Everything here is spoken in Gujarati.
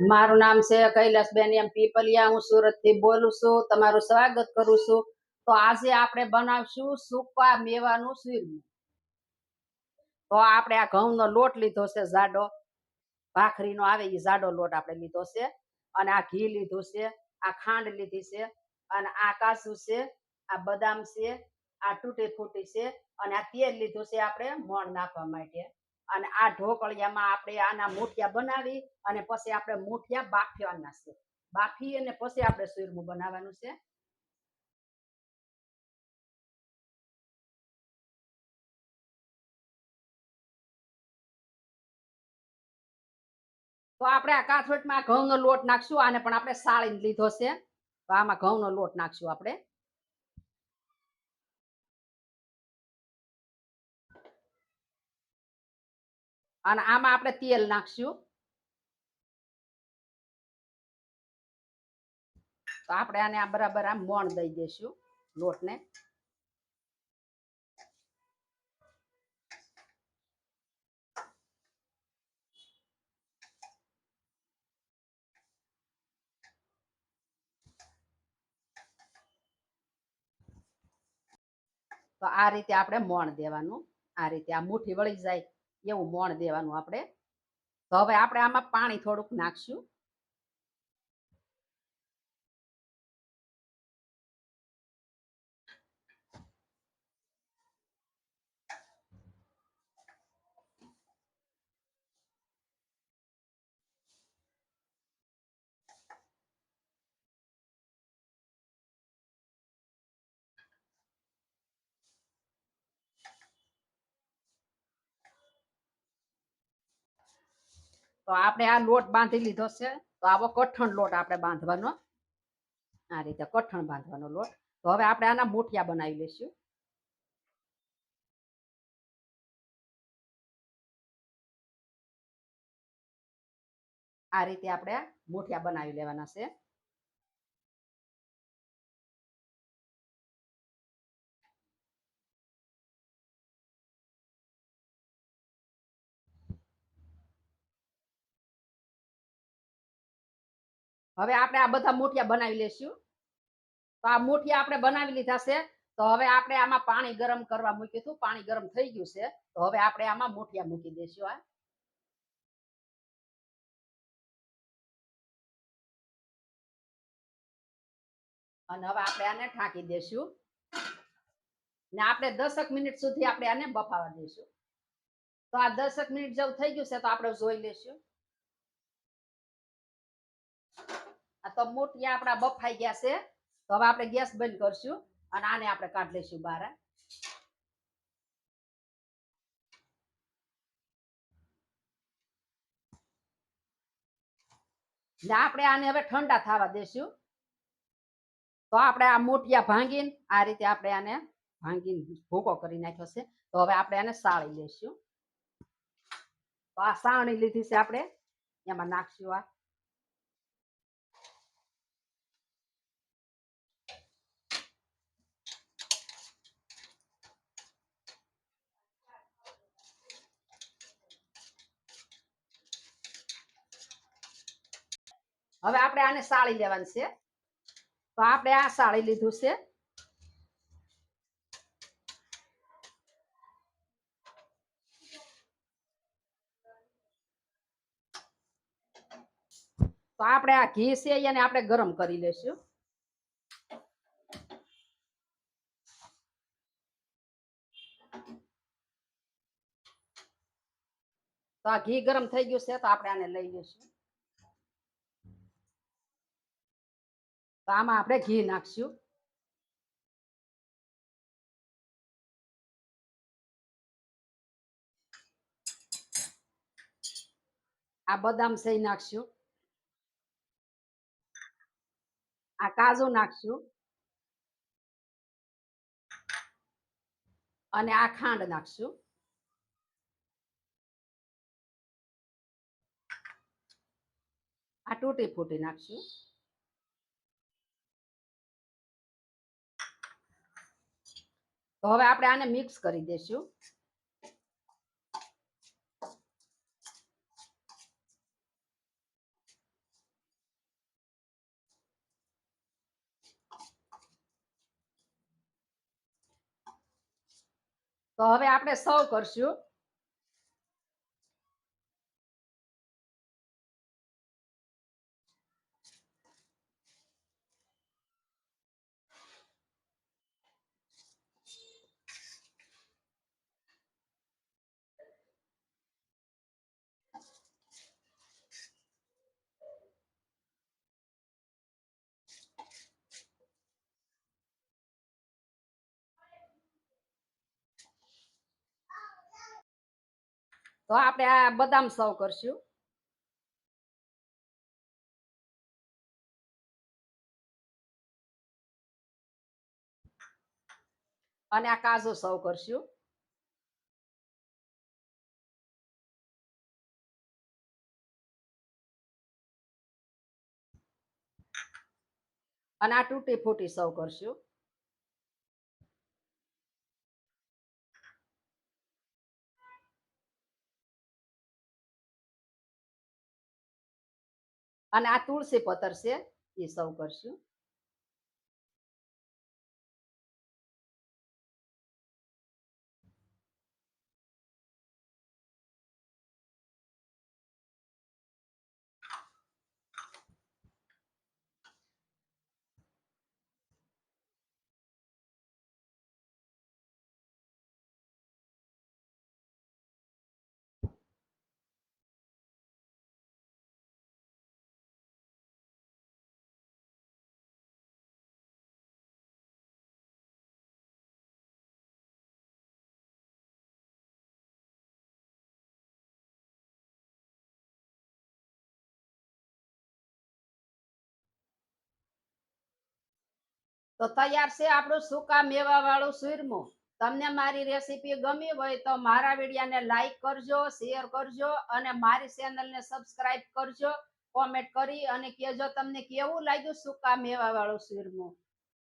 મારું નામ છે કૈલાસબેન એમ પીપલિયા. હું સુરતથી બોલું છું. તમારું સ્વાગત કરું છું. તો આજે આપણે બનાવશું સૂકા મેવાનું શીરમું તો આપણે આ ઘઉંનો લોટ લીધો છે જાડો. ભાખરીનો આવે એ જાડો લોટ આપણે લીધો છે. અને આ ઘી લીધું છે, આ ખાંડ લીધી છે, અને આ કાસુ છે, આ બદામ છે, આ તૂટી ફૂટી છે, અને આ તેલ લીધું છે આપણે મોણ નાખવા માટે. અને આ ઢોકળિયામાં આપણે આના મૂઠિયા બનાવી અને પછી આપણે મૂઠિયા બાફવાના છે. બાફી અને પછી આપણે સુરમું બનાવવાનું છે. તો આપણે આ કાથરોટમાં ઘઉંનો લોટ નાખશું, આને પણ આપણે સાળીને લીધો છે. તો આમાં ઘઉંનો લોટ નાખશું આપણે. અને આમાં આપણે તેલ નાખશું. તો આપણે આને આ બરાબર આમ મોણ દઈ દઈશું લોટને. તો આ રીતે આપણે મોણ દેવાનું. આ રીતે આ મુઠ્ઠી વળી જાય. એવું મોણ દેવાનું આપણે. તો હવે આપણે આમાં પાણી થોડુંક નાખશું. તો આપણે આ લોટ બાંધી લીધો છે. તો આવો કઠણ લોટ આપણે બાંધવાનો. આ રીતે કઠણ બાંધવાનો લોટ. તો હવે આપણે આના મુઠિયા બનાવી લઈશું. આ રીતે આપણે મુઠિયા બનાવી લેવાના છે. હવે આપણે આ બધા મુઠિયા બનાવી લેશું. તો આ મુઠિયા આપણે બનાવી લીધા છે. તો હવે આપણે આમાં પાણી ગરમ કરવા મૂક્યું. હતું પાણી ગરમ થઈ ગયું છે. તો હવે આપણે આમાં મુઠિયા મૂકી દઈશું આ અને હવે આપણે આને ઢાંકી દેશું ને આપણે દસક મિનિટ સુધી આપણે આને બફાવા દઈશું. તો આ દસક મિનિટ જેવું થઈ ગયું છે, તો આપણે જોઈ લઈશું. તો મોટિયા આપણા બફાઈ ગયા છે. તો હવે આપણે ગેસ બંધ કરશું અને આને આપણે કાઢી લઈશું બહાર. આપણે આને હવે ઠંડા થવા દેશું. તો આપણે આ મોટિયા ભાંગીને આ રીતે આપણે આને ભાંગીને ભૂકો કરી નાખ્યો છે. તો હવે આપણે આને સાળી લેશું તો આ સાવણી લીધી છે આપણે. એમાં નાખશું આ. હવે આપણે આને સાળી લેવાનું છે. તો આપણે આ સાળી લીધું છે. તો આપણે આ ઘી છે એને આપણે ગરમ કરી લેશું તો આ ઘી ગરમ થઈ ગયું છે તો આપણે આને લઈ લઈશું. તો આમાં આપણે ઘી નાખશું. આ બદામ સહી નાખશું. આ કાજુ નાખશું. અને આ ખાંડ નાખશું. આ તૂટી ફૂટી નાખશું. તો હવે આપણે આને મિક્સ કરી દઈશું. તો હવે આપણે સર્વ કરશું. તો આપણે આ બદામ સર્વ કરશું. અને આ કાજુ સર્વ કરશું. અને આ તૂટી ફૂટી સૌ કરશું. અને આ તુલસી પતર છે એ સૌ કરશું. તો તૈયાર છે આપણું સૂકા મેવા વાળું સુરમું તમને મારી રેસીપી ગમી હોય તો મારા વિડીયાને લાઈક કરજો, શેર કરજો અને મારી ચેનલને સબસ્ક્રાઇબ કરજો, કોમેન્ટ કરી અને કહેજો તમને કેવું લાગ્યું સૂકા મેવા વાળું સુરમું